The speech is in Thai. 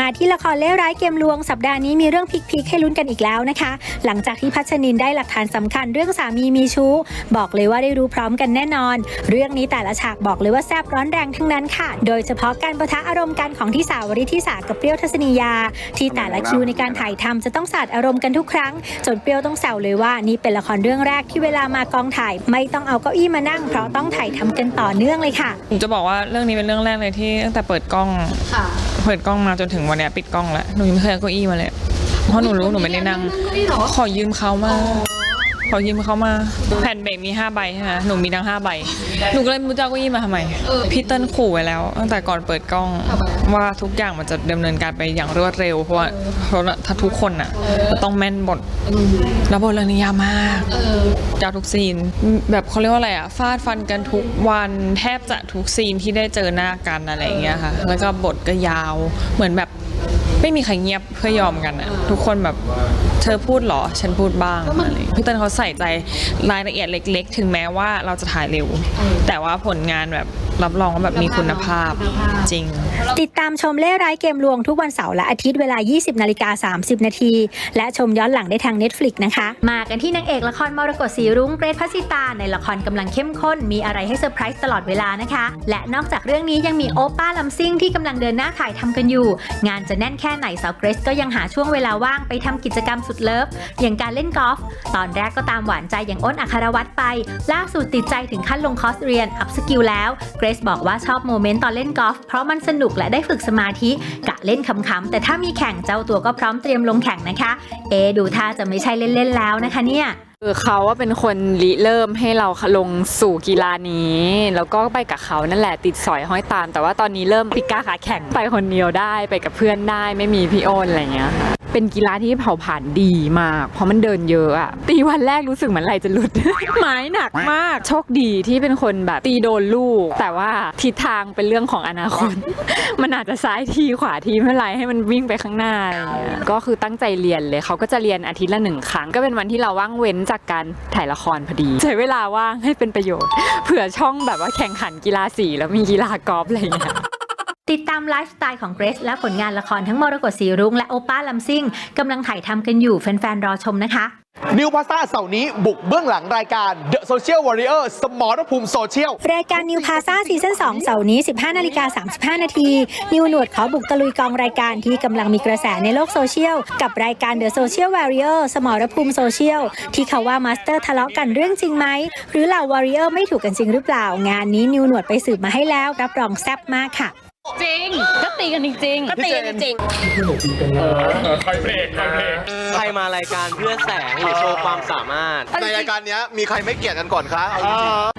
มาที่ละครเล่ร้ายเกมลวงสัปดาห์นี้มีเรื่องพลิกๆให้ลุ้นกันอีกแล้วนะคะ หลังจากที่พัชนินได้หลักฐานสำคัญเรื่องสามีมีชู้ บอกเลยว่าได้รู้พร้อมกันแน่นอน เรื่องนี้แต่ละฉากบอกเลยว่าแซ่บร้อนแรงทั้งนั้นค่ะ โดยเฉพาะการประทะอารมณ์กันของที่สาวริธิสากับเปรี้ยวทัศนียา ที่แต่ละคิวในการถ่ายทำจะต้องสาดอารมณ์กันทุกครั้ง จนเปรี้ยวต้องแซวเลยว่านี่เป็นละครเรื่องแรกที่เวลามากองถ่าย ไม่ต้องเอาเก้าอี้มานั่งเพราะต้องถ่ายทำกันต่อเนื่องเลยค่ะหนูจะบอกว่าเรื่องนี้เป็นเรื่องแรกเลยที่ตั้งแต่เปิดกล้องค่ะ เปิดกล้องมาจนถึงวันเนี้ยปิดกล้องแล้วหนูยังไม่เคยเอาเก้าอี้มาเลยเพราะหนูรู้หนูไม่ได้นั่ง ขอยืมเขามา ขอยืมเขามาแผ่นเบรกมี5ใบใช่ไหมหนูมีทั้ง5ใบหนูก็เลยไม่รู้จะเอาเก้าอี้มาทำไมพี่เติ้ลขู่ไว้แล้ว ตั้งแต่ก่อนเปิดกล้องว่าทุกอย่างมันจะดำเนินการไปอย่างรวดเร็ว เพราะว่าเพราะว่าถ้าทุกคนอะจะต้องแม่นบทแล้วบทเรื่องนี้ยากมากเออยาวทุกซีน แบบเขาเรียกว่าอะไรอะฟาดฟันกันทุกวันแทบจะทุกซีนที่ได้เจอหน้ากันอะไรอย่างเงี้ยค่ะ แล้วก็บทก็ยาวเหมือนแบบ ไม่มีใครเงียบเพื่อยอมกันอะทุกคนแบบเธอพูดเหรอ ฉันพูดบ้างอะไรอย่างเงี้ยพี่เต้นเขาใส่ใจรายละเอียดเล็ก ๆ ถึงแม้ว่าเราจะถ่ายเร็ว แต่ว่าผลงานแบบรับรองว่าแบบมีคุณภาพจริง ติดตามชมเล่ร้ายเกมลวงทุกวันเสาร์และอาทิตย์เวลา 20 นาฬิกา 30 นาที และชมย้อนหลังได้ทาง Netflix นะคะ มากันที่นางเอกละครมรกตสีรุ้งเกรทพัสสิตา ในละครกำลังเข้มข้น มีอะไรให้เซอร์ไพรส์ตลอดเวลานะคะ และนอกจากเรื่องนี้ยังมีโอป้าลำซิ่งที่กำลังเดินหน้าถ่ายทำกันอยู่ งานจะแน่นแค่ไหนสาวเกรซก็ยังหาช่วงเวลาว่างไปทำกิจกรรมสุดเลิฟอย่างการเล่นกอล์ฟตอนแรกก็ตามหวานใจอย่างอ้นอัครวัตรไป ล่าสุดติดใจถึงขั้นลงคอร์สเรียนอัพสกิลแล้วเกรซบอกว่าชอบโมเมนต์ตอนเล่นกอล์ฟเพราะมันสนุกและได้ฝึกสมาธิกะเล่นขำๆแต่ถ้ามีแข่งเจ้าตัวก็พร้อมเตรียมลงแข่งนะคะ เอดูท่าจะไม่ใช่เล่นๆแล้วนะคะเนี่ยคือเขาว่าเป็นคนริเริ่มให้เราลงสู่กีฬานี้ แล้วก็ไปกับเขานั่นแหละติดสอยห้อยตาม แต่ว่าตอนนี้เริ่มปิก้าขาแข่งไปคนเดียวได้ไปกับเพื่อนได้ไม่มีพี่โอนอะไรเงี้ย เป็นกีฬาที่เผาผลาญดีมาก เพราะมันเดินเยอะอะตีวันแรกรู้สึกเหมือนไหลจะหลุด ไม้หนักมาก โชคดีที่เป็นคนแบบตีโดนลูก แต่ว่าทิศทางเป็นเรื่องของอนาคต มันอาจจะซ้ายทีขวาทีไม่ไรให้มันวิ่งไปข้างหน้าอะไรเงี้ยก็คือตั้งใจเรียนเลยเขาก็จะเรียนอาทิตย์ละหนึ่งครั้ง ก็เป็นวันที่เราว่างเว้นจากการถ่ายละครพอดี ใช้เวลาว่างให้เป็นประโยชน์ เผื่อช่องแบบว่าแข่งขันกีฬาสีแล้วมีกีฬากอล์ฟอะไรอย่างเงี้ย ติดตามไลฟ์สไตล์ของเกรซและผลงานละครทั้งมรกตสีรุ้งและโอป้าลำซิ่งกำลังถ่ายทำกันอยู่แฟนๆ รอชมนะคะนิวพาสต้าเสาร์นี้บุกเบื้องหลังรายการ The Social Warrior สมรภูมิโซเชียล รายการ New Plaza ซีซั่น2เสาร์นี้ 15นาฬิกา35 นาที นิวหนวดขอบุกตะลุยกองรายการที่กำลังมีกระแสในโลกโซเชียล กับรายการ The Social Warrior สมรภูมิโซเชียล ที่เขาว่ามาสเตอร์ทะเลาะกันเรื่องจริงไหม หรือเหล่า Warrior ไม่ถูกกันจริงหรือเปล่า งานนี้นิวหนวดไปสืบมาให้แล้ว รับรองแซ่บมากค่ะ จริง ก็ตีกันจริงๆก็ตีกันจริงใครมารายการเพื่อแสงหรือโชว์ความสามารถ ในรายการเนี้ยมีใครไม่เกลียดกันก่อนคะเอาจริง